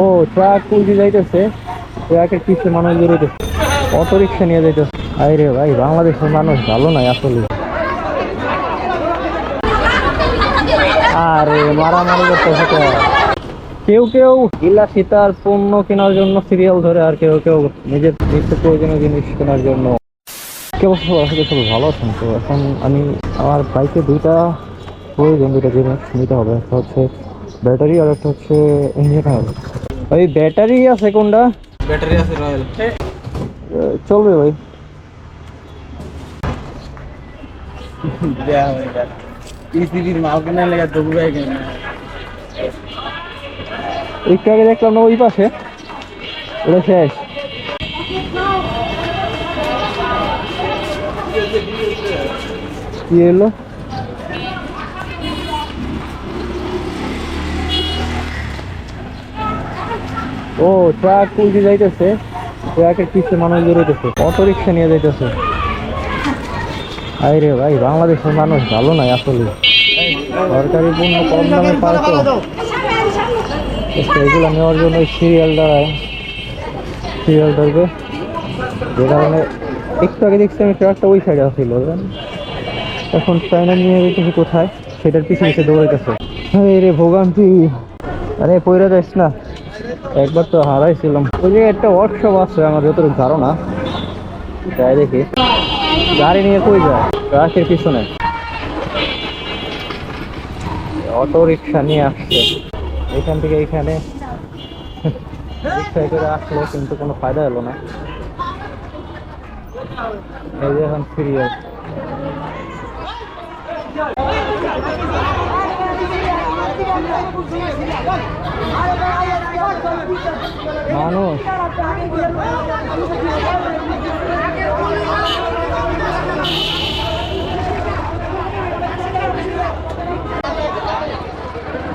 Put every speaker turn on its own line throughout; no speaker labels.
ও truck উল্টে যাইতেছে। ট্রাকের পিছনে মানুষ বেরোইতেছে। অটো রিক্সা নিয়ে যাইতেছে। আরে ভাই, বাংলাদেশের মানুষ ভালো নাই আসলে। আরে, মারামারি করতেছে কেউ কেউ ইলা সীতার পণ্য কেনার জন্য সিরিয়াল ধরে আর কেউ কেউ নিজের নিত্য প্রয়োজনীয় জিনিস কেনার জন্য। কি অবস্থা আসলে সব ভালো আছেন তো। এখন আমি, আমার বাইকে দুইটা প্রয়োজন, দুইটা জিনিস নিতে হবে। একটা হচ্ছে ব্যাটারি আর একটা হচ্ছে ইঞ্জিন অয়েল ওই ব্যাটারি আছে কোনটা?
ব্যাটারি আছে রয়্যাল
চলবে ভাই।
ইসিবির মাল কেনার লেগে ভাই কেনা?
একটু আগে দেখলাম না ওই পাশে। ওটা শেষ। কি এলো ও ট্রাক উল্টে যাইতেছে। ট্রাকের পিছনে মানুষ বেরোইতেছে অটো রিক্সা নিয়ে যাইতেছে। আরে ভাই বাংলাদেশের মানুষ ভালো নাই আসলে। সরকারি পণ্য কম দামে তো। আচ্ছা, এগুলো নেওয়ার জন্য সিরিয়াল দাঁড়ায় সিরিয়াল ধরবে। যে কারণে একটু আগে দেখছি আমি ট্রাকটা ওই সাইডে আসছিল এখন চাইনা নিয়ে গেছি কোথায় সেটার পিছনে পিছিয়ে দৌড়াইতেছে। আরে রে ভোগান্তি। আরে পয়রা যাইস না। একবার তো হারাইছিলাম। ওই যে একটা ওয়ার্কশপ আছে, আমার যতটুকু ধারণা। তাই দেখি। গাড়ি নিয়ে কই যায়? ট্রাকের পিছনে। অটো রিক্সা নিয়ে আসছে। এখান থেকে এখানে। রিক্সায় করে আসলো কিন্তু কোনো ফায়দা হলো না। এই যে এখন সিরিয়াল মানুষ।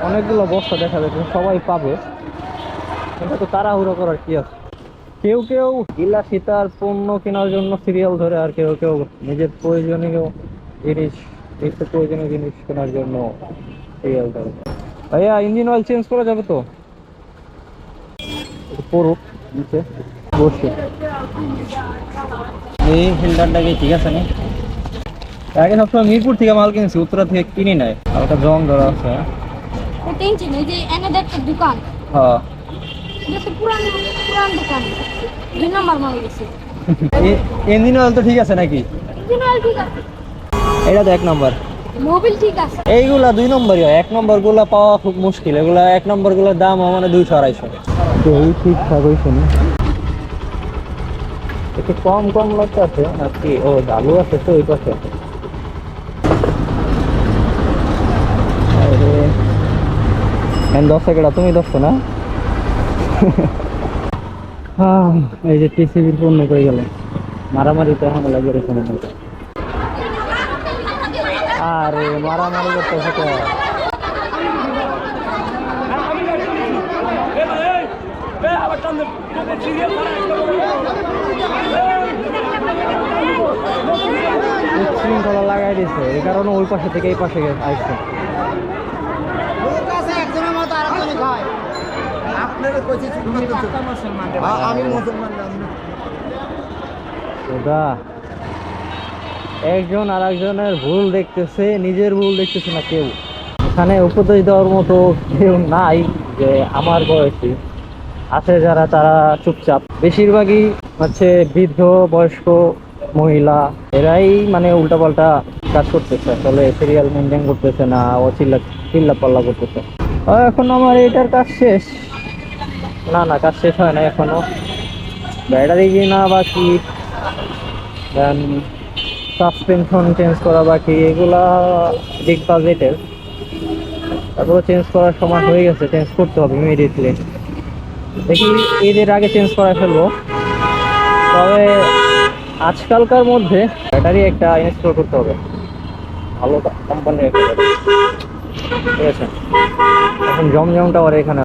অনেকগুলো বস্তা দেখা যাচ্ছে, সবাই পাবে। কিন্তু তো তাড়াহুড়ো করার কি আছে? কেউ কেউ ইলা সীতার পণ্য কেনার জন্য সিরিয়াল ধরে আর কেউ কেউ নিজের প্রয়োজনীয় জিনিস নিত্য প্রয়োজনীয় জিনিস কেনার জন্য সিরিয়াল ধরে। ভাইয়া ইঞ্জিন অয়েল চেঞ্জ করা যাবে তো? পড়ুক নিচে। বসে। এই ফিল্টারটা কি ঠিক আছে না? আগে সবসময় মিরপুর থেকে মাল কিনেছি উত্তরা থেকে কিনি নাই। আর ওটা জং ধরা আছে।
টেনশন এই যে এনে একটা দোকান।
হ্যাঁ।
এটা পুরান পুরান দোকান। দুই নম্বর মাল গেছে।
ইঞ্জিন অয়েল তো ঠিক আছে নাকি?
ঠিক আছে।
এটা তো এক নম্বর।
মোবিল ঠিক আছে।
এইগুলা দুই নম্বরই হয়। এক নম্বরগুলা পাওয়া খুব মুশকিল। এগুলা এক নম্বরগুলোর দাম মানে দুইশো আড়াইশো। এই ঠিকঠাক হয়েছে না একটু কম কম লাগতে আছে। আর কি ও ডালু আছে তো ওই পাশে। দশ টাকাটা তুমি দশ না? এই যে টিসিবির পণ্য করে গেল? মারামারি তো এখন লাগে রেখে। আরে মারামারি করতেছে তো। শৃঙ্খলা লাগাই দিছে। এই কারণে ওই পাশে থেকে এই পাশে গে- আসছে
আমি মুসলমান
ওদা একজন আর একজনের ভুল দেখতেছে, নিজের ভুল দেখতেছে না কেউ। এখানে উপদেশ দেওয়ার মতো কেউ নাই যে আমার বয়সী। আছে যারা, তারা চুপচাপ। বেশিরভাগই হচ্ছে বৃদ্ধ, বয়স্ক মহিলা। এরাই মানে উল্টাপাল্টা কাজ করতেছে। আসলে সিরিয়াল মেনটেন করতেছে না ও চিল্লা চিল্লা পাল্লা করতেছে এখন আমার এটার কাজ শেষ। না না, কাজ শেষ হয় না এখনও। ব্যাটারি কিনা বাকি দেন সাসপেনশন চেঞ্জ করা বাকি, এগুলা বিগ বাজেটের তারপরে চেঞ্জ করার সময় হয়ে গেছে চেঞ্জ করতে হবে ইমিডিয়েটলি দেখি ঈদের আগে চেঞ্জ করা ফেলব। তবে আজকালকার মধ্যে ব্যাটারি একটা ইনস্টল করতে হবে। ভালো কোম্পানির। ঠিক আছে। এখন জমজম টাওয়ার এখানে